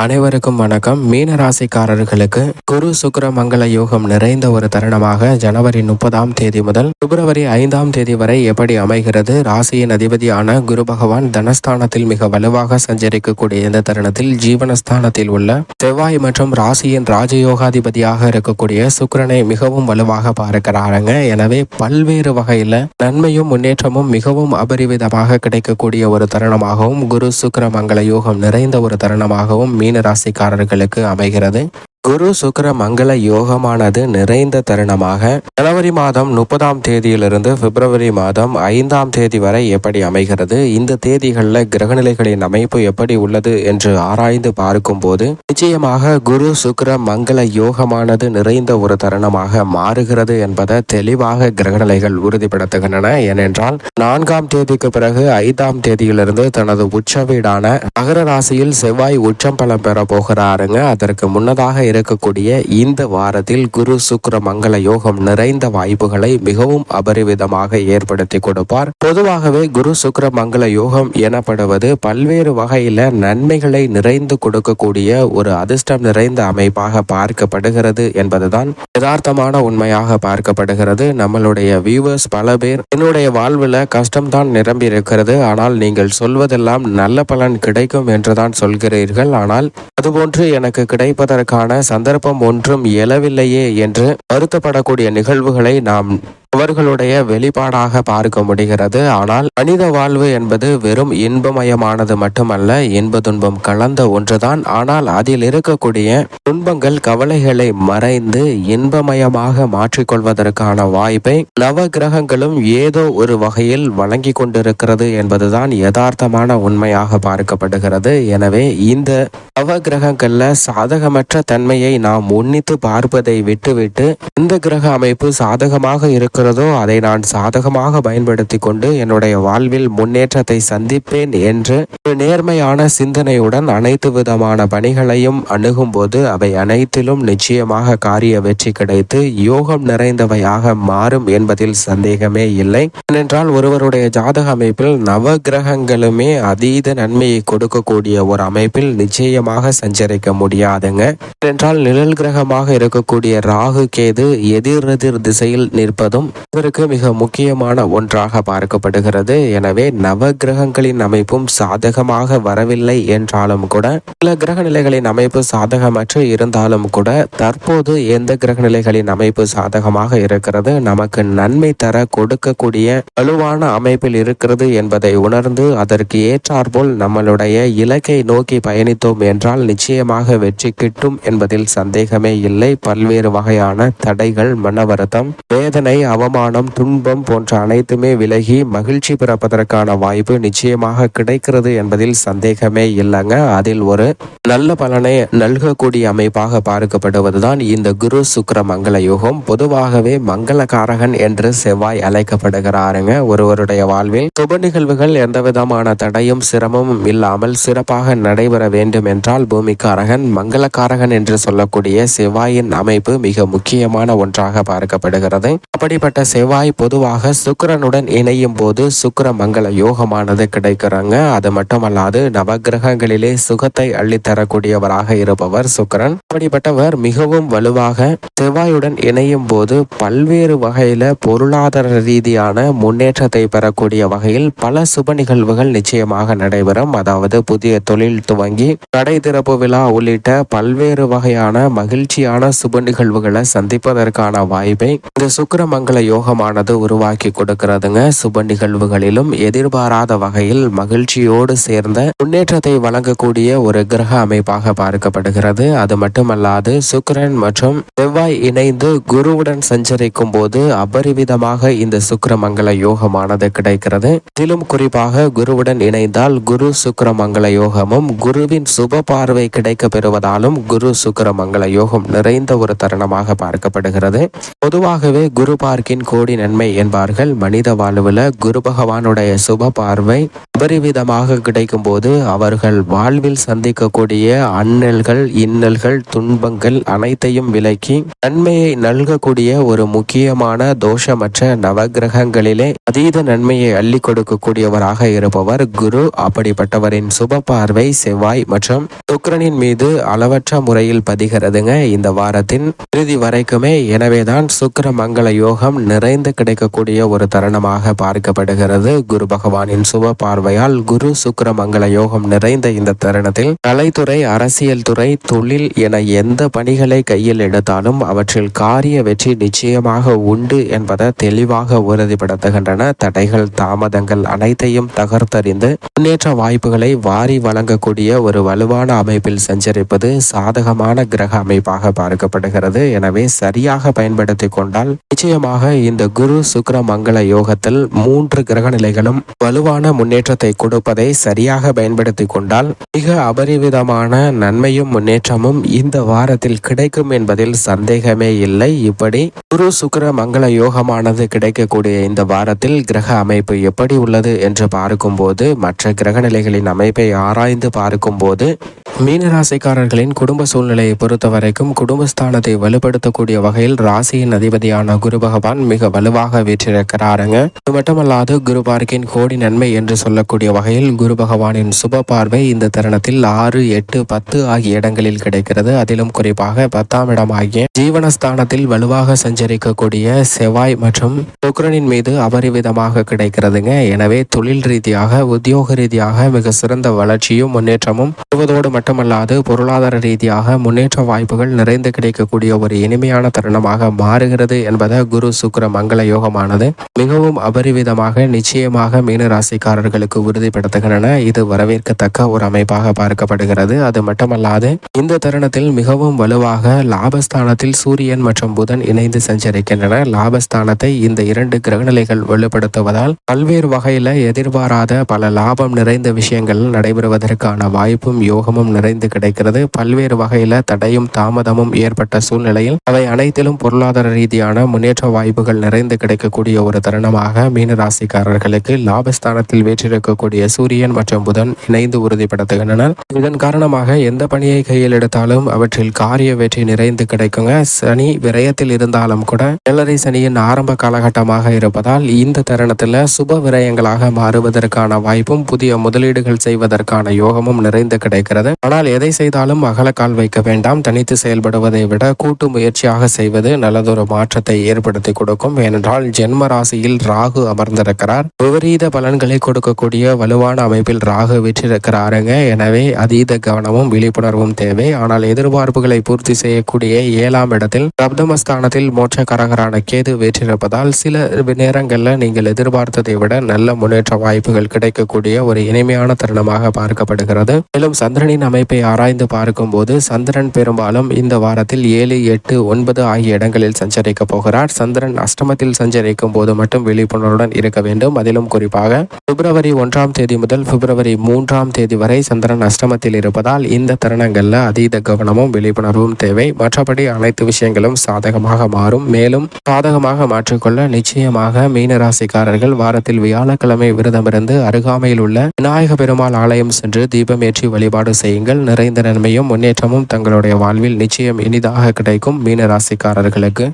அனைவருக்கும் வணக்கம். மீன ராசிக்காரர்களுக்கு குரு சுக்கர மங்கள யோகம் நிறைந்த ஒரு தருணமாக ஜனவரி முப்பதாம் தேதி முதல் பிப்ரவரி ஐந்தாம் தேதி வரை எப்படி அமைகிறது? ராசியின் அதிபதியான குரு பகவான் தனஸ்தானத்தில் மிக வலுவாக சஞ்சரிக்கக்கூடிய இந்த தருணத்தில் ஜீவனஸ்தானத்தில் உள்ள செவ்வாய் மற்றும் ராசியின் ராஜயோகாதிபதியாக இருக்கக்கூடிய சுக்கரனை மிகவும் வலுவாக பார்க்கிறாருங்க. எனவே பல்வேறு வகையில நன்மையும் முன்னேற்றமும் மிகவும் அபரிவிதமாக கிடைக்கக்கூடிய ஒரு தருணமாகவும் குரு சுக்கர மங்கள யோகம் நிறைந்த ஒரு தருணமாகவும் மீன ராசிக்காரர்களுக்கு அமைகிறது. குரு சுக்கர மங்கள யோகமானது நிறைந்த தருணமாக ஜனவரி மாதம் முப்பதாம் தேதியிலிருந்து பிப்ரவரி மாதம் ஐந்தாம் தேதி வரை எப்படி அமைகிறது? இந்த தேதிகளில் கிரகநிலைகளின் அமைப்பு எப்படி உள்ளது என்று ஆராய்ந்து பார்க்கும்போது நிச்சயமாக குரு சுக்கர மங்கள யோகமானது நிறைந்த ஒரு தருணமாக மாறுகிறது என்பதை தெளிவாக கிரகநிலைகள் உறுதிப்படுத்துகின்றன. ஏனென்றால் நான்காம் தேதிக்கு பிறகு ஐந்தாம் தேதியிலிருந்து தனது உச்ச வீடான மகர ராசியில் செவ்வாய் உச்சம் பலம் பெற போகிறாருங்க. அதற்கு முன்னதாக இருக்கக்கூடிய இந்த வாரத்தில் குரு சுக்கர மங்கள யோகம் நிறைந்த வாய்ப்புகளை மிகவும் அபரிவிதமாக ஏற்படுத்தி கொடுப்பார். பொதுவாகவே குரு சுக்கர மங்கள யோகம் எனப்படுவது பல்வேறு வகையில நன்மைகளை நிறைந்து கொடுக்கக்கூடிய ஒரு அதிர்ஷ்டம் நிறைந்த அமைப்பாக பார்க்கப்படுகிறது என்பதுதான் யதார்த்தமான உண்மையாக பார்க்கப்படுகிறது. நம்மளுடைய வியூவர்ஸ் பல பேர் என்னுடைய வாழ்வில் கஷ்டம்தான் நிரம்பி இருக்கிறது ஆனால் நீங்கள் சொல்வதெல்லாம் நல்ல பலன் கிடைக்கும் என்றுதான் சொல்கிறீர்கள். ஆனால் அதுபோன்று எனக்கு கிடைப்பதற்கான சந்தர்ப்பம் ஒன்றும் எழவில்லையே என்று வருத்தப்படக்கூடிய நிகழ்வுகளை நாம் அவர்களுடைய வெளிப்பாடாக பார்க்க முடிகிறது. ஆனால் மனித வாழ்வு என்பது வெறும் இன்பமயமானது மட்டுமல்ல இன்ப துன்பம் கலந்த ஒன்றுதான். ஆனால் அதில் இருக்கக்கூடிய துன்பங்கள் கவலைகளை மறைந்து இன்பமயமாக மாற்றிக்கொள்வதற்கான வாய்ப்பை நவ கிரகங்களும் ஏதோ ஒரு வகையில் வழங்கி கொண்டிருக்கிறது என்பதுதான் யதார்த்தமான உண்மையாக பார்க்கப்படுகிறது. எனவே இந்த நவ கிரகங்கள்ல சாதகமற்ற தன்மையை நாம் உன்னித்து பார்ப்பதை விட்டுவிட்டு இந்த கிரக அமைப்பு சாதகமாக இருக்கிறதோ அதை நான் சாதகமாக பயன்படுத்தி கொண்டு என்னுடைய வாழ்வில் முன்னேற்றத்தை சந்திப்பேன் என்று ஒரு நேர்மையான சிந்தனையுடன் அனைத்து விதமான பணிகளையும் அணுகும்போது அவை அனைத்திலும் நிச்சயமாக காரிய வெற்றி கிடைத்து யோகம் நிறைந்தவையாக மாறும் என்பதில் சந்தேகமே இல்லை. ஏனென்றால் ஒருவருடைய ஜாதக அமைப்பில் நவ கிரகங்களுமே அதீத நன்மையை கொடுக்கக்கூடிய ஒரு அமைப்பில் நிச்சயமாக சஞ்சரிக்க முடியாதுங்க. ஏனென்றால் நிழல் கிரகமாக இருக்கக்கூடிய ராகு கேது எதிரெதிர் திசையில் நிற்பதும் இதற்கு மிக முக்கியமான ஒன்றாக பார்க்கப்படுகிறது. எனவே நவ கிரகங்களின் அமைப்பும் சாதகமாக வரவில்லை என்றாலும் கூட சில கிரக நிலைகளின் அமைப்பு சாதகமற்று இருந்தாலும் கூட தற்போது எந்த கிரக நிலைகளின் அமைப்பு சாதகமாக இருக்கிறது நமக்கு நன்மை தர கொடுக்கக்கூடிய வலுவான அமைப்பில் இருக்கிறது என்பதை உணர்ந்து அதற்கு ஏற்றாற்போல் நம்மளுடைய இலக்கை நோக்கி பயணித்தோம் என்றால் நிச்சயமாக வெற்றி கிட்டும் என்பதில் சந்தேகமே இல்லை. பல்வேறு வகையான தடைகள் மன வருத்தம் வேதனை அவமானம் துன்பம் போன்ற அனைத்துமே விலகி மகிழ்ச்சி பிறப்பதற்கான வாய்ப்பு நிச்சயமாக கிடைக்கிறது என்பதில் சந்தேகமே இல்லைங்க. அதில் ஒரு நல்ல பலனை நல்கக்கூடிய அமைப்பாக பார்க்கப்படுவதுதான் இந்த குரு சுக்கர மங்கள யோகம். பொதுவாகவே மங்களகாரகன் என்று செவ்வாய் அழைக்கப்படுகிறாருங்க. ஒருவருடைய வாழ்வில் சுப நிகழ்வுகள் எந்த விதமான தடையும் சிரமமும் இல்லாமல் சிறப்பாக நடைபெற வேண்டும் என்றால் பூமிக்காரகன் மங்களகாரகன் என்று சொல்லக்கூடிய செவ்வாயின் அமைப்பு மிக முக்கியமான ஒன்றாக பார்க்கப்படுகிறது. அப்படிப்பட்ட செவ்வாய் பொதுவாக சுக்கரனுடன் இணையும் போது சுக்கர மங்கள யோகமானது கிடைக்கிறாங்க. அது மட்டுமல்லாது நவகிரகங்களிலே சுகத்தை அள்ளித்தரக்கூடியவராக இருப்பவர் சுக்கரன். அப்படிப்பட்டவர் மிகவும் வலுவாக செவ்வாயுடன் இணையும் போது பல்வேறு வகையில பொருளாதார ரீதியான முன்னேற்றத்தை பெறக்கூடிய வகையில் பல சுப நிகழ்வுகள் நிச்சயமாக நடைபெறும். அதாவது புதிய தொழில் துவங்கி கடை திறப்பு விழா உள்ளிட்ட பல்வேறு வகையான மகிழ்ச்சியான சுப நிகழ்வுகளை சந்திப்பதற்கான வாய்ப்பை இந்த சுக்கிரமங்கல யோகமானது உருவாக்கி கொடுக்கிறதுங்க. சுப நிகழ்வுகளிலும் எதிர்பாராத வகையில் மகிழ்ச்சியோடு சேர்ந்த முன்னேற்றத்தை வழங்கக்கூடிய ஒரு கிரக அமைப்பாக பார்க்கப்படுகிறது. அது மட்டுமல்லாது சுக்கரன் மற்றும் செவ்வாய் இணைந்து குருவுடன் சஞ்சரிக்கும் போது அபரிவிதமாக இந்த சுக்கிரமங்கல யோகமானது கிடைக்கிறது. இதிலும் குறிப்பாக குருவுடன் இணைந்தால் குரு சுக்கிரமங்கல யோகமும் குருவின் சுப பார்வை கிடைக்க பெறுவதாலும் குரு சுக்கிரமங்கல யோகம் நிறைந்த ஒரு தருணமாக பார்க்கப்படுகிறது. பொதுவாகவே குரு பார்க்க பார்க்கின் கோடி நன்மை என்பார்கள். மனித வாழ்வில் குரு பகவானுடைய சுப பார்வை அபரிவிதமாக கிடைக்கும் போது அவர்கள் வாழ்வில் சந்திக்கக்கூடிய அண்ணல்கள் இன்னல்கள் துன்பங்கள் அனைத்தையும் விலக்கி நன்மையை நல்கக்கூடிய ஒரு முக்கியமான தோஷமற்ற நவகிரகங்களிலே அதீத நன்மையை அள்ளி கொடுக்கக்கூடியவராக இருப்பவர் குரு. அப்படிப்பட்டவரின் சுப பார்வை செவ்வாய் மற்றும் சுக்கிரனின் மீது அளவற்ற முறையில் பதிகிறதுங்க. இந்த வாரத்தின் இறுதி வரைக்குமே. எனவேதான் சுக்கிர மங்கள யோகம் நிறைந்து கிடைக்கக்கூடிய ஒரு தருணமாக பார்க்கப்படுகிறது. குரு பகவானின் சுப பார்வையால் குரு சுக்கர மங்கள யோகம் நிறைந்த இந்த தருணத்தில் கலைத்துறை அரசியல் துறை தொழில் என எந்த பணிகளை கையில் எடுத்தாலும் அவற்றில் காரிய வெற்றி நிச்சயமாக உண்டு என்பதை தெளிவாக உறுதிப்படுத்துகின்றன. தடைகள் தாமதங்கள் அனைத்தையும் தகர்த்தறிந்து முன்னேற்ற வாய்ப்புகளை வாரி வழங்கக்கூடிய ஒரு வலுவான அமைப்பில் சஞ்சரிப்பது சாதகமான கிரக அமைப்பாக பார்க்கப்படுகிறது. எனவே சரியாக பயன்படுத்தி கொண்டால் நிச்சயமாக இந்த குரு சுக்கர மங்கள யோகத்தில் மூன்று கிரக நிலைகளும் வலுவான முன்னேற்றத்தை கொடுப்பதை சரியாக பயன்படுத்தி கொண்டால் மிக அபரிவிதமான நன்மையும் முன்னேற்றமும் இந்த வாரத்தில் கிடைக்கும் என்பதில் சந்தேகமே இல்லை. இப்படி குரு சுக்கர மங்கள யோகமானது கிடைக்கக்கூடிய இந்த வாரத்தில் கிரக அமைப்பு எப்படி உள்ளது என்று பார்க்கும்போது மற்ற கிரக நிலைகளின் அமைப்பை ஆராய்ந்து பார்க்கும்போது மீனராசிக்காரர்களின் குடும்ப சூழ்நிலையை பொறுத்த வரைக்கும் குடும்பஸ்தானத்தை வலுப்படுத்தக்கூடிய வகையில் ராசியின் அதிபதியான குரு பகவான் மிக வலுவாக வீற்றிருக்கிறாருங்க. அது மட்டுமல்லாது குரு பார்க்கின் கோடி நன்மை என்று சொல்லக்கூடிய வகையில் குரு பகவானின் சுப பார்வை இந்த தருணத்தில் ஆறு எட்டு பத்து ஆகிய இடங்களில் கிடைக்கிறது. அதிலும் குறிப்பாக பத்தாம் இடமாகிய ஜீவனஸ்தானத்தில் வலுவாக சஞ்சரிக்கக்கூடிய செவ்வாய் மற்றும் சுக்கிரனின் மீது அபரிவிதமாக கிடைக்கிறதுங்க. எனவே தொழில் ரீதியாக உத்தியோக ரீதியாக மிக சிறந்த வளர்ச்சியும் முன்னேற்றமும் வருவதோடு மட்டுமல்லாது பொருளாதார ரீதியாக முன்னேற்ற வாய்ப்புகள் நிறைந்து கிடைக்கக்கூடிய ஒரு இனிமையான தருணமாக மாறுகிறது என்பதை குரு சுக்கர மங்கள யோகமானது மிகவும் அபரிவிதமாக நிச்சயமாக மீன ராசிக்காரர்களுக்கு உறுதிப்படுத்துகின்றன. இது வரவேற்கத்தக்க ஒரு அமைப்பாக பார்க்கப்படுகிறது. அது மட்டுமல்லாது இந்த தருணத்தில் மிகவும் வலுவாக லாபஸ்தானத்தில் சூரியன் மற்றும் புதன் இணைந்து சஞ்சரிக்கின்றன. லாபஸ்தானத்தை இந்த இரண்டு கிரகநிலைகள் வலுப்படுத்துவதால் பல்வேறு வகையில எதிர்பாராத பல லாபம் நிறைந்த விஷயங்கள் நடைபெறுவதற்கான வாய்ப்பும் யோகமும் நிறைந்து கிடைக்கிறது. பல்வேறு வகையில தடையும் தாமதமும் ஏற்பட்ட சூழ்நிலையில் அவை அனைத்திலும் பொருளாதார ரீதியான முன்னேற்ற வாய்ப்புகள் நிறைந்து கிடைக்கக்கூடிய ஒரு தருணமாக மீன ராசிக்காரர்களுக்கு லாபஸ்தானத்தில் வீற்றிருக்கக்கூடிய சூரியன் மற்றும் புதன் இணைந்து உறுதிப்படுத்துகின்றனர். இதன் காரணமாக எந்த பணியை கையில் எடுத்தாலும் அவற்றில் காரிய வெற்றி நிறைந்து கிடைக்குங்க. சனி விரயத்தில் இருந்தாலும் கூட ஏழரை சனியின் ஆரம்ப காலகட்டமாக இருப்பதால் இந்த தருணத்தில் சுப விரயங்களாக மாறுவதற்கான வாய்ப்பும் புதிய முதலீடுகள் செய்வதற்கான யோகமும் நிறைந்து கிடைக்கிறது. ஆனால் எதை செய்தாலும் அகலக்கால் வைக்க வேண்டாம். தனித்து செயல்படுவதை விட கூட்டு முயற்சியாக செய்வது நல்லதொரு மாற்றத்தை ஏற்படுத்தி கொடுக்கும். ஏனென்றால் ஜென்ம ராசியில் ராகு அமர்ந்திருக்கிறார். விபரீத பலன்களை கொடுக்கக்கூடிய வலுவான அமைப்பில் ராகு விற்றிருக்கிறாருங்க. எனவே அதீத கவனமும் விழிப்புணர்வும் தேவை. ஆனால் எதிர்பார்ப்புகளை பூர்த்தி செய்யக்கூடிய ஏழாம் இடத்தில் ரப்தமஸ்தானத்தில் மோட்சக்காரகரான கேது வெற்றிருப்பதால் சில நேரங்களில் நீங்கள் எதிர்பார்த்ததை விட நல்ல முன்னேற்ற வாய்ப்புகள் கிடைக்கக்கூடிய ஒரு இனிமையான தருணமாக பார்க்கப்படுகிறது. மேலும் சந்திரனின் அமைப்பை ஆராய்ந்து பார்க்கும்போது சந்திரன் பெரும்பாலும் இந்த வாரத்தில் ஏழு எட்டு ஒன்பது ஆகிய இடங்களில் சஞ்சரிக்க போகிறார். சந்திரன் அஷ்டமத்தில் சஞ்சரிக்கும் போது மட்டும் விழிப்புணர்வுடன் இருக்க வேண்டும். அதிலும் குறிப்பாக பிப்ரவரி ஒன்றாம் தேதி முதல் பிப்ரவரி மூன்றாம் தேதி வரை சந்திரன் அஷ்டமத்தில் இருப்பதால் இந்த தருணங்களில் அதீத கவனமும் விழிப்புணர்வும் தேவை. மற்றபடி அனைத்து விஷயங்களும் சாதகமாக மாறும். மேலும் சாதகமாக மாற்றிக்கொள்ள நிச்சயமாக மீனராசிக்காரர்கள் வாரத்தில் வியாழக்கிழமை விரதமிருந்து அருகாமையில் உள்ள விநாயக பெருமாள் ஆலயம் சென்று தீபம் ஏற்றி வழிபாடு செய்யுங்கள். நிறைந்த நன்மையும் முன்னேற்றமும் தங்களுடைய வாழ்வில் நிச்சயம் இனிதாக கிடைக்கும் மீனராசிக்காரர்களுக்கு.